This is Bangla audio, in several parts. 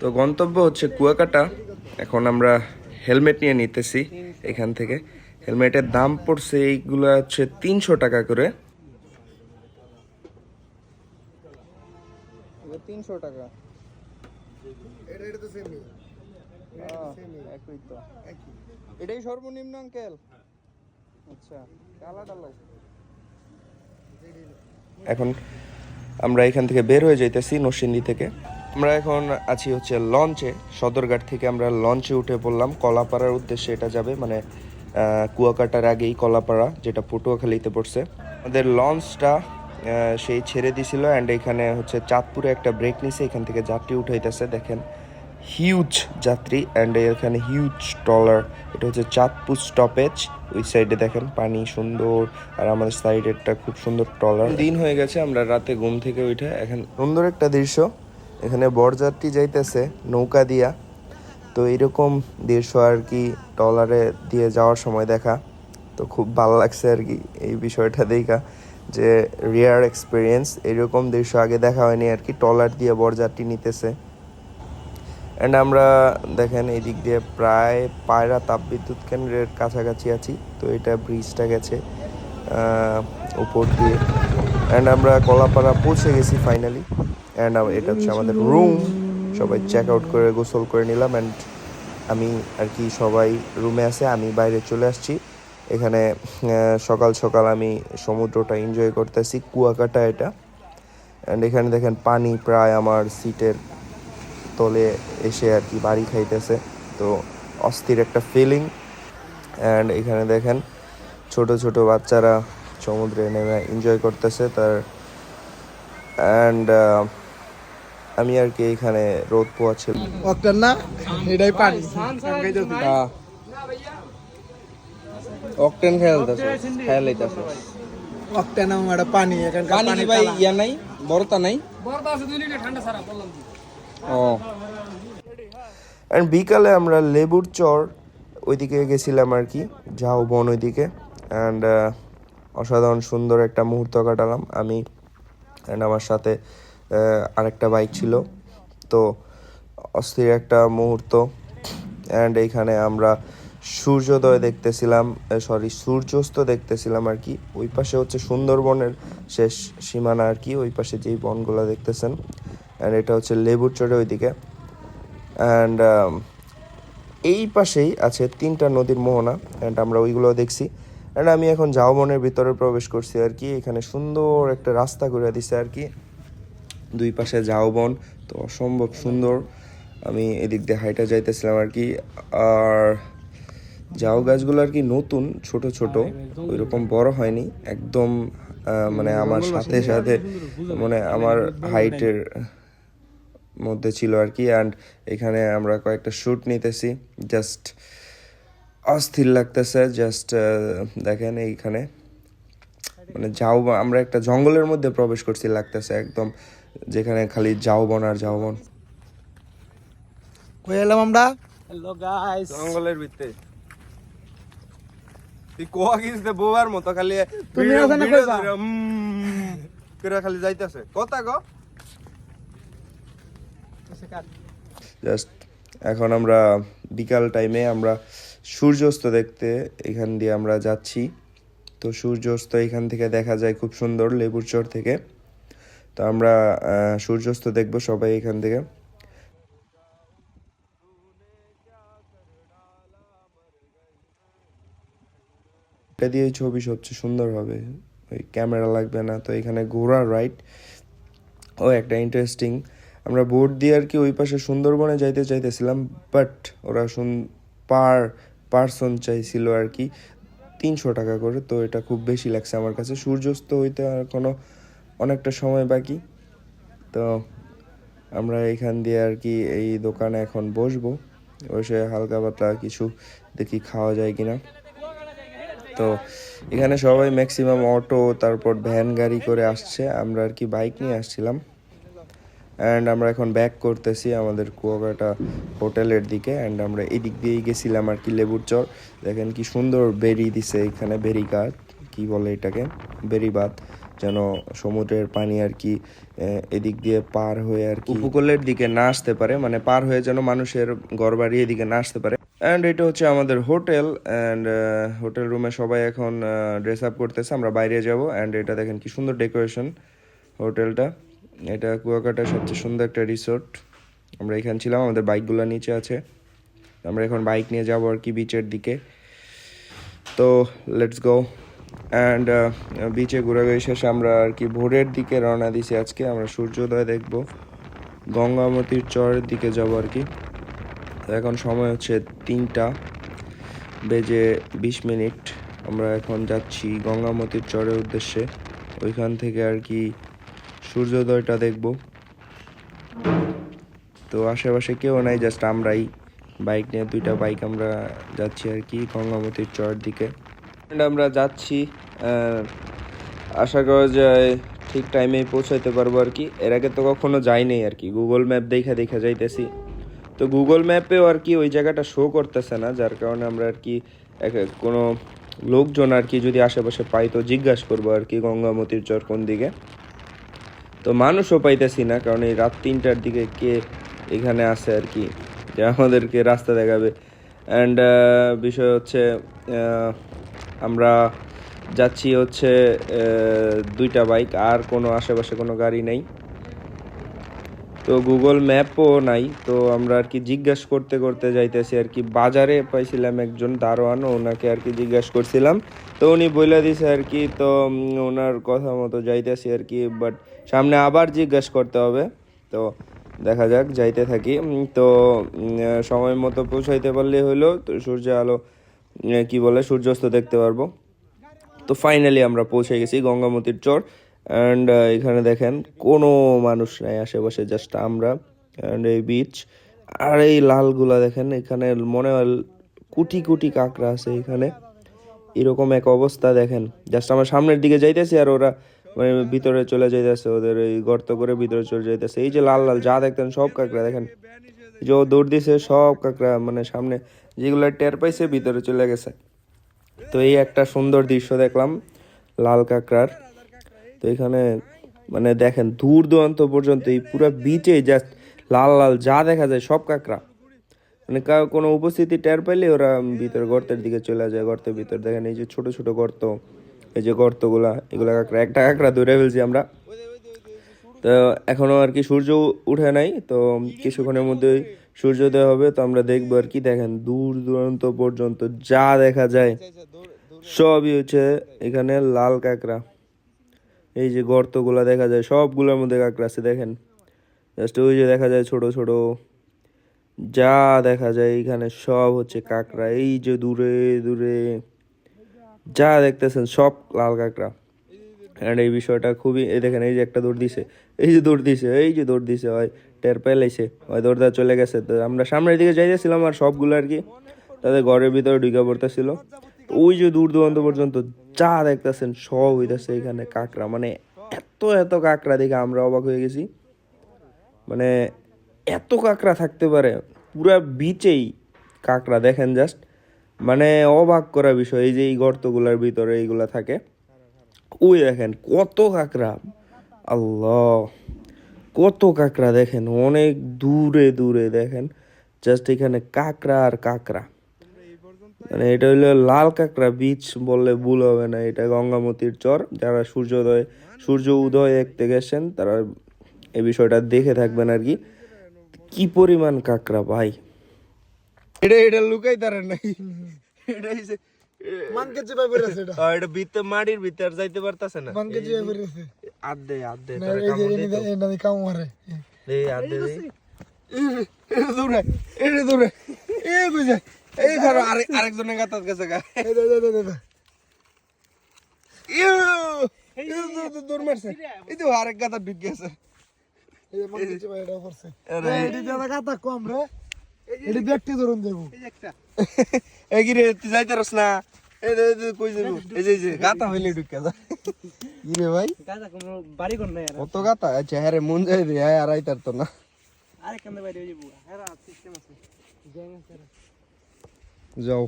তো গন্তব্য হচ্ছে কুয়াকাটা। এখন আমরা হেলমেট নিয়ে নিতেছি এখান থেকে। হেলমেটের দাম পড়ছে এইগুলো হচ্ছে তিনশো টাকা করে। তিনশো টাকা। এটাই সর্বনিম্ন আঙ্কেল? আচ্ছা এখন আমরা এখান থেকে বের হয়ে যাইতেছি নরসিংদী থেকে। আমরা এখন আছি হচ্ছে লঞ্চে। সদরঘাট থেকে আমরা লঞ্চে উঠে পড়লাম। কলাপাড়ার উদ্দেশ্যে এটা যাবে মানে কুয়াকাটার আগেই কলাপাড়া যেটা পটুয়াখালীতে পড়ছে। আমাদের লঞ্চটা সেই ছেড়ে দিছিল অ্যান্ড এখানে হচ্ছে চাঁদপুরে একটা ব্রেক নিছে। এখান থেকে যাত্রী উঠাইতেছে দেখেন। হিউজ যাত্রী অ্যান্ড এখানে হিউজ টলার এটা হচ্ছে চাঁদপুর স্টপেজ ওই সাইডে দেখেন পানি সুন্দর আর আমাদের সাইডেরটা খুব সুন্দর টলার দিন হয়ে গেছে আমরা রাতে ঘুম থেকে উঠে এখন সুন্দর একটা দৃশ্য। এখানে বরযাত্রী যাইতেছে, নৌকা দিয়া। তো এরকম দৃশ্য আর কি টলারে দিয়ে যাওয়ার সময় দেখা। তো খুব ভালো লাগছে আর কি এই বিষয়টা দেখা, যে রিয়ার এক্সপিরিয়েন্স এরকম দৃশ্য আগে দেখা হয়নি আর কি টলার দিয়ে বরযাত্রী নিতেছে। অ্যান্ড আমরা দেখেন এই দিক দিয়ে প্রায় পায়রা তাপবিদ্যুৎ কেন্দ্রের কাছাকাছি আছি, তো এটা ব্রিজটা গেছে উপর দিয়ে। অ্যান্ড আমরা কলাপাড়া পৌঁছে গেছি ফাইনালি অ্যান্ড এটা হচ্ছে আমাদের রুম সবাই চেক আউট করে গোসল করে নিলাম অ্যান্ড আমি আর কি সবাই রুমে আছে, আমি বাইরে চলে আসছি। এখানে সকাল সকাল আমি সমুদ্রটা এনজয় করতেছি, কুয়াকাটা এটা। অ্যান্ড এখানে দেখেন পানি প্রায় আমার সিটের তলে এসে আর কি বাড়ি খাইতেছে। তো অস্থির একটা ফিলিং অ্যান্ড এখানে দেখেন ছোট ছোট বাচ্চারা সমুদ্রে নেমে এনজয় করতেছে তার। অ্যান্ড আমি আর কি এখানে রোদ পোয়াচ্ছিল অক্টার না? এটাই পানি। অকটেন খেলতেছে খেলাইতেছে। অক্টা নাম একটা পানি এখানকার পানি কি ভাই ইয়া নাই বড়তা নাই। ও। অ্যান্ড বিকালে আমরা লেবুর চর ওইদিকে গেছিলাম আর কি যাও বন ওইদিকে। অ্যান্ড অসাধারণ সুন্দর একটা মুহূর্ত কাটালাম। আমি অ্যান্ড আমার সাথে আরেকটা বাইক ছিল। তো অস্থির একটা মুহূর্ত। অ্যান্ড এইখানে আমরা সূর্যোদয় দেখতেছিলাম সরি সূর্যাস্ত দেখতেছিলাম আর কি। ওই পাশে হচ্ছে সুন্দরবনের শেষ সীমানা আর কি, ওই পাশে যেই বনগুলো দেখতেছেন। অ্যান্ড এটা হচ্ছে লেবুর চরে ওইদিকে। অ্যান্ড এই পাশেই আছে তিনটা নদীর মোহনা। অ্যান্ড আমরা ওইগুলো দেখছি। অ্যান্ড আমি এখন ঝাউবনের ভিতরে প্রবেশ করছি আর কি। এখানে সুন্দর একটা রাস্তা করে দিছে আর কি। দুই পাশে ঝাউবন তো অসম্ভব সুন্দর। আমি এদিক দিয়ে হাইটা যাইতেছিলাম আর কি। আর ঝাউ গাছগুলো আর কি নতুন, ছোট ছোট। ওইরকম বড় হয়নি। একদম মানে আমার সাথে সাথে মানে আমার হাইটের মধ্যে ছিল আর কি। অ্যান্ড এখানে আমরা কয়েকটা শ্যুট নিতেছি। জাস্ট অস্থির লাগতেছে। জাস্ট দেখেন এইখানে। মানে ঝাউ আমরা একটা জঙ্গলের মধ্যে প্রবেশ করছি লাগতেছে একদম। যেখানে খালি ঝাউবন আর ঝাউবন কই এলাম আমরা? হ্যালো গাইস জঙ্গলের ভিতরে। তুই কোয়া গিয়েছে বোবার মতো? খালি তুমি ওখানে ভিডিও কইবা? করে খালি যাইতেছে। কথা গো জাস্ট এখন আমরা বিকাল টাইমে আমরা সূর্যাস্ত দেখতে এখান দিয়ে আমরা যাচ্ছি। তো সূর্যাস্ত এখান থেকে দেখা যায় খুব সুন্দর লেবুর চর থেকে। তো আমরা সূর্যাস্ত দেখব সবাই এখান থেকে। এটা দিয়ে ছবি সবচেয়ে সুন্দর হবে। ওই ক্যামেরা লাগবে না, তো এখানে ঘোরা রাইড ও, একটা ইন্টারেস্টিং আমরা বোট দিয়ে আর কি ওই পাশে সুন্দরবনে যাইতে চাইতেছিলাম বাট ওরা শুন পার পার্সন চাইছিল আর কি তিনশো টাকা করে, তো এটা খুব বেশি লাগছে আমার কাছে। সূর্যাস্ত হইতে আর কোনো অনেকটা সময় বাকি। তো আমরা এখান দিয়ে আর কি এই দোকানে এখন বসবো। বসে হালকা পাতলা কিছু দেখি খাওয়া যায় কিনা। তো এখানে সবাই ম্যাক্সিমাম অটো তারপর ভ্যান গাড়ি করে আসছে। আমরা আর কি বাইক নিয়ে আসছিলাম। অ্যান্ড আমরা এখন ব্যাক করতেছি আমাদের কুয়াকাটা হোটেলের দিকে। অ্যান্ড আমরা এদিক দিয়েই গেছিলাম আর কি লেবুর চর দেখেন কি সুন্দর বেরি দিছে এখানে, বেরি গাছ, কী বলে এটাকে? বেরি বাদ যেন সমুদ্রের পানি আর কি এদিক দিয়ে পার হয়ে আর কি উপকূলের দিকে না আসতে পারে মানে পার হয়ে যেন মানুষের ঘরবাড়ি এদিকে না আসতে পারে। অ্যান্ড এটা হচ্ছে আমাদের হোটেল অ্যান্ড হোটেল রুমে সবাই এখন ড্রেস আপ করতেছে, আমরা বাইরে যাব। অ্যান্ড এটা দেখেন কি সুন্দর ডেকোরেশন হোটেলটা। এটা কুয়াকাটার সবচেয়ে সুন্দর একটা রিসোর্ট আমরা এখানে ছিলাম, আমাদের বাইকগুলো নিচে আছে। আমরা এখন বাইক নিয়ে যাব আর কি বিচের দিকে। তো লেটস গো অ্যান্ড বিচে ঘোরাঘুরি শেষে আমরা আর কি ভোরের দিকে রওনা দিছি আজকে। আমরা সূর্যোদয় দেখব। গঙ্গামতির চরের দিকে যাব আর কি। এখন সময় হচ্ছে তিনটা বেজে বিশ মিনিট। আমরা এখন যাচ্ছি গঙ্গামতির চরের উদ্দেশ্যে। ওইখান থেকে আর কি সূর্যোদয়টা দেখব। তো আশেপাশে কেউ নাই জাস্ট আমরাই। বাইক নিয়ে দুইটা বাইক আমরা যাচ্ছি আর কি গঙ্গামতির চরের দিকে। আমরা যাচ্ছি আশা করা যায় ঠিক টাইমে পৌঁছাইতে পারব আর কি। এর আগে তো কখনো যাইনি আর কি গুগল ম্যাপ দেখে দেখা যাইতেছি। তো গুগল ম্যাপেও আর কি ওই জায়গাটা শো করতেছে না, যার কারণে আমরা আর কি কোনো লোকজন আর কি যদি আশেপাশে পাই তো জিজ্ঞাসা করব আর কি গঙ্গামতির চর কোন দিকে। তো মানুষও পাইতেছি না, কারণ এই রাত তিনটার দিকে কে এখানে আসে আর কি, যে আমাদেরকে রাস্তা দেখাবে। অ্যান্ড বিষয় হচ্ছে আমরা যাচ্ছি হচ্ছে দুইটা বাইক, আর কোনো আশেপাশে কোনো গাড়ি নেই। তো গুগল ম্যাপও নাই, তো আমরা আর কি জিজ্ঞেস করতে করতে যাইতেছি আর কি। বাজারে পাইছিলাম একজন দারোয়ান, ওনাকে আর কি জিজ্ঞেস করছিলাম। তো উনি বলে দিছে আর কি, তো ওনার কথা মতো যাইতেছি আর কি বাট সামনে আবার জিজ্ঞেস করতে হবে। তো দেখা যাক, যাইতে থাকি। তো সময় মতো পৌঁছাইতে পারলে হলো তো সূর্য আলো কি বলে, সূর্যাস্ত দেখতে পারব। তো ফাইনালি আমরা পৌঁছে গেছি গঙ্গামতির চর। অ্যান্ড এখানে দেখেন কোনো মানুষ নাই আশেপাশে জাস্ট আমরা অ্যান্ড এই বিচ আর এই লালগুলা দেখেন, এখানে মনে হয় কুটি কুটি কাঁকড়া আছে এখানে। এরকম এক অবস্থা দেখেন। জাস্ট আমরা সামনের দিকে যাইতেছি আর ওরা মানে ভিতরে চলে যাইতেছে, ওদের এই গর্ত করে ভিতরে চলে যাইতেছে। এই যে লাল লাল যা দেখতেন সব কাঁকড়া, দেখেন। যে দৌড় দিছে, সব কাঁকড়া মানে সামনে যেগুলো টের পাইছে, ভিতরে চলে গেছে। তো এই একটা সুন্দর দৃশ্য দেখলাম, লাল কাঁকড়ার। তো এখানে মানে দেখেন, দূর দূরান্ত পর্যন্ত এই পুরো বিচে জাস্ট লাল লাল যা দেখা যায় সব কাঁকড়া। মানে কোনো উপস্থিতি টের পাইলে ওরা ভিতর গর্তের দিকে চলে যায়, গর্তের ভিতর। দেখেন এই যে ছোট ছোট গর্ত, এই যে গর্তগুলা, এগুলো কাঁকড়া, একটা কাঁকড়া ধরে ফেলছি আমরা। তো এখনও আর কি সূর্য উঠে নাই, তো কিছুক্ষণের মধ্যেই সূর্যোদয় হবে, তো আমরা দেখব আর কি। দেখেন, দূর দূরান্ত পর্যন্ত যা দেখা যায়, সবই হচ্ছে এখানে লাল কাঁকড়া। এই যে গর্তগুলা দেখা যায়, সবগুলোর মধ্যে কাঁকড়া আছে, দেখেন। জাস্ট ওই যে দেখা যায় ছোট ছোট। যা দেখা যায় এখানে সব হচ্ছে কাঁকড়া। এই যে দূরে দূরে। যা দেখতেছেন, সব লাল কাঁকড়া। অ্যান্ড এই বিষয়টা খুবই, এই দেখেন, এই যে একটা দৌড় দিছে। এই যে দৌড় দিছে, এই যে দৌড় দিছে হয় টের পেলাইছে হয় দৌড়দা চলে গেছে। তো আমরা সামনের দিকে যাইতেছিলাম আর সবগুলো আর কি, তাদের ঘরের ভিতরে ঢুকে পড়তেছিল। ওই যে দূর দূরান্ত পর্যন্ত যা দেখতেছেন, সব হইতেছে এখানে কাঁকড়া। মানে এত এত কাঁকড়া দেখে আমরা অবাক হয়ে গেছি। মানে এত কাঁকড়া থাকতে পারে, পুরা বিচেই কাঁকড়া, দেখেন জাস্ট মানে অবাক করা বিষয়, এই যে এই গর্তগুলার ভিতরে এইগুলা থাকে। ওই দেখেন কত কাঁকড়া। আল্লাহ। কত কাঁকড়া দেখেন, অনেক দূরে দূরে দেখেন জাস্ট এখানে কাঁকড়া আর কাঁকড়া। মানে এটা হলো লাল কাঁকড়া বীচ বললে ভুল হবে না, এটা গঙ্গামতির চর। যারা সূর্যোদয়, সূর্য উদয় দেখতে গেছেন তারা এই বিষয়টা দেখে থাকবেন আর কি। কি পরিমাণ কাঁকড়া ভাই। এটা এটা লুকাই তারে নাই। মানকে চেপে বেরেছে এটা এটা ভিতরে মাটির ভিতর যাইতে পারতাছে না মানকে চেপে বেরেছে আদে আদে না এই যে এনে এনে দি কাম মারে এই আদে এটা দূরে এটা দূরে এ কইছে এই ধরো আরেক আরেকজনের গাতাত গেছে গা এই দে দে দে দে ইউ ইউ দূর মারছে এই তো আরেক গাতা ঢুকে গেছে এই মানকে চেপে এটা কম রে এডি ব্যক্তি ধরুন দেবো। এই তুই যাইতে রস না। এই দে দে কই যাব? এই যে যে গাতা হইলে ঢুকে যা। কি ভাই। গাজা কোনো বাড়ি কোন নাই কত গাতা? আচ্ছা হ্যাঁ রে মন যাই রে হ্যাঁ আর আইতার তো না। আরে কেন বাইরে হয়ে যাব? হ্যাঁ সিস্টেম আছে। যাও।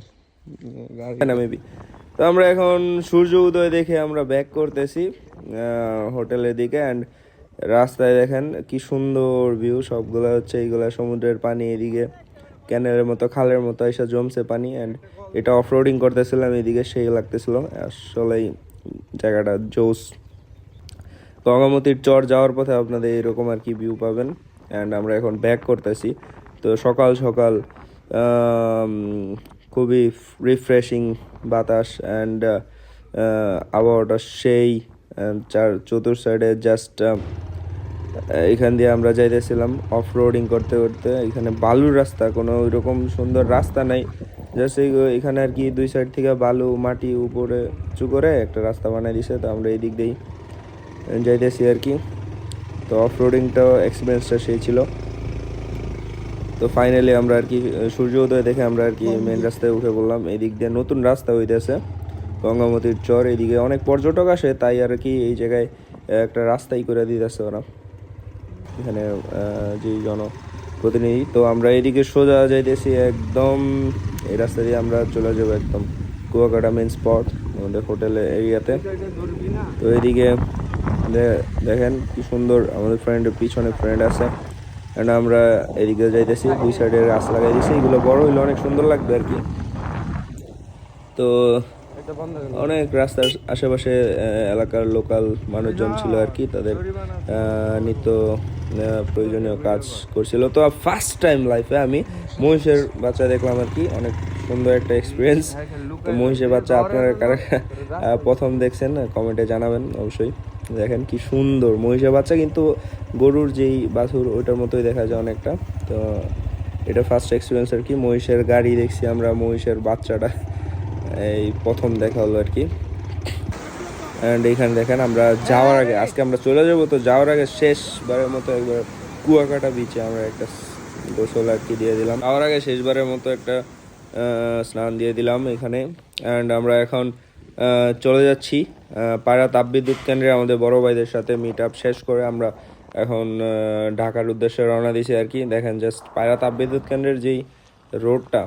গাড়ি। না মেবি তো আমরা এখন সূর্য উদয় দেখে আমরা ব্যাক করতেছি হোটেলের দিকে অ্যান্ড রাস্তায় দেখেন কি সুন্দর ভিউ সবগুলা হচ্ছে এইগুলা সমুদ্রের পানি এদিকে। ক্যানেলের মতো, খালের মতো এসে জমছে পানি অ্যান্ড এটা অফ রোডিং করতেছিলাম, এদিকে সেই লাগতেছিল। আসলেই জায়গাটা জোস। গঙ্গামতির চর যাওয়ার পথে আপনাদের এরকম আর কি ভিউ পাবেন অ্যান্ড আমরা এখন ব্যাক করতেছি। তো সকাল সকাল খুবই রিফ্রেশিং বাতাস অ্যান্ড আবহাওয়াটা সেই চার চতুর সাইডে জাস্ট এখান দিয়ে আমরা যাইতেছিলাম অফ রোডিং করতে করতে। এখানে বালুর রাস্তা কোনো ওইরকম সুন্দর রাস্তা নাই। জাস্ট এই এখানে আর কি দুই সাইড থেকে বালু মাটি উপরে উঁচু করে একটা রাস্তা বানিয়ে দিছে। তো আমরা এই দিক দিয়েই যাইতেছি আর কি। তো অফ রোডিংটাও এক্সপিরিয়েন্সটা সেই ছিল। তো ফাইনালি আমরা আর কি সূর্য উদয় দেখে আমরা আর কি মেন রাস্তায় উঠে বললাম এই দিক দিয়ে নতুন রাস্তা হইতেছে। গঙ্গামতির চর এদিকে অনেক পর্যটক আসে তাই আর কি এই জায়গায় একটা রাস্তাই করে দিতেছে ওরা। এখানে যে জনপ্রতিনিধি। তো আমরা এদিকে সোজা যাইতেছি একদম, এই রাস্তা দিয়ে আমরা চলে যাব একদম কুয়াকাটা মেন স্পট আমাদের হোটেলের এরিয়াতে। তো এদিকে দেখেন কি সুন্দর আমাদের ফ্রেন্ডের পিছনে ফ্রেন্ড আছে। কারণ আমরা এদিকে যাইতেছি, দুই সাইডে গাছ লাগাই দিছি এগুলো বড় হইলে অনেক সুন্দর লাগবে আর কি। তো অনেক রাস্তার আশেপাশে এলাকার লোকাল মানুষজন ছিল আর কি তাদের নিত্য প্রয়োজনীয় কাজ করছিল। তো ফার্স্ট টাইম লাইফে আমি মহিষের বাচ্চা দেখলাম আর কি অনেক সুন্দর একটা এক্সপিরিয়েন্স তো মহিষের বাচ্চা আপনারা কারা প্রথম দেখছেন কমেন্টে জানাবেন অবশ্যই। দেখেন কি সুন্দর মহিষের বাচ্চা কিন্তু গরুর যেই বাছুর ওইটার মতোই দেখা যায় অনেকটা। তো এটা ফার্স্ট এক্সপিরিয়েন্স আর কি মহিষের গাড়ি দেখছি আমরা মহিষের বাচ্চাটা। এই প্রথম দেখা হলো আর কি। অ্যান্ড এখানে দেখেন আমরা যাওয়ার আগে, আজকে আমরা চলে যাব তো যাওয়ার আগে শেষবারের মতো একবার কুয়াকাটা বিচে আমরা একটা গোসল আর কি দিয়ে দিলাম। যাওয়ার আগে শেষবারের মতো একটা স্নান দিয়ে দিলাম এখানে। অ্যান্ড আমরা এখন চলে যাচ্ছি। পায়রা তাপবিদ্যুৎ কেন্দ্রে আমাদের বড় ভাইদের সাথে মিট আপ শেষ করে আমরা এখন ঢাকার উদ্দেশ্যে রওনা দিছি আর কি। দেখেন জাস্ট পায়রা তাপবিদ্যুৎ কেন্দ্রের যেই রোডটা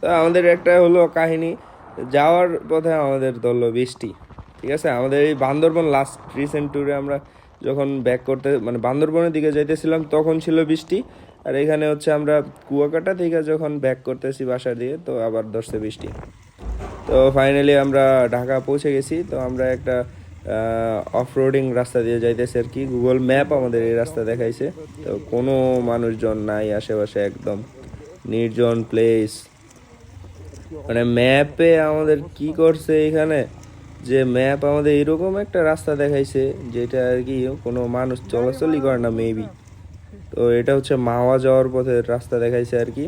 তো আমাদের একটা হলো কাহিনী। যাওয়ার পথে আমাদের ধরলো বৃষ্টি, ঠিক আছে? আমাদের এই বান্দরবন লাস্ট রিসেন্ট ট্যুরে আমরা যখন ব্যাক করতে মানে বান্দরবনের দিকে যাইতেছিলাম, তখন ছিল বৃষ্টি। আর এখানে হচ্ছে আমরা কুয়াকাটা থেকে যখন ব্যাক করতেছি বাসা দিয়ে তো আবার ধরছে বৃষ্টি। তো ফাইনালি আমরা ঢাকা পৌঁছে গেছি। তো আমরা একটা অফ রোডিং রাস্তা দিয়ে যাইতেছি আর কি। গুগল ম্যাপ আমাদের এই রাস্তা দেখাইছে। তো কোনো মানুষজন নাই, আশেপাশে একদম নির্জন প্লেস মানে ম্যাপে আমাদের কি করছে এখানে? যে ম্যাপ আমাদের এরকম একটা রাস্তা দেখাইছে, যেটা আর কি কোনো মানুষ চলাচলই করে না মেবি তো এটা হচ্ছে মাওয়া যাওয়ার পথে রাস্তা দেখাইছে আর কি,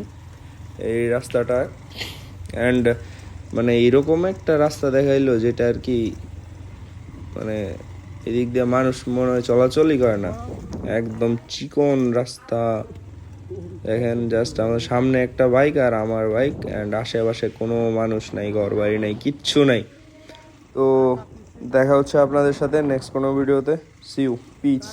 এই রাস্তাটা। অ্যান্ড মানে এরকম একটা রাস্তা দেখাইলো যেটা আর কি মানে এদিক দিয়ে মানুষ মনে হয় চলাচলই করে না। একদম চিকন রাস্তা। দেখেন জাস্ট আমার সামনে একটা বাইক আর আমার বাইক অ্যান্ড আশেপাশে কোনো মানুষ নাই ঘর বাড়ি নাই, কিচ্ছু নাই। তো দেখা হচ্ছে আপনাদের সাথে নেক্সট কোনো ভিডিওতে সিউ পিচ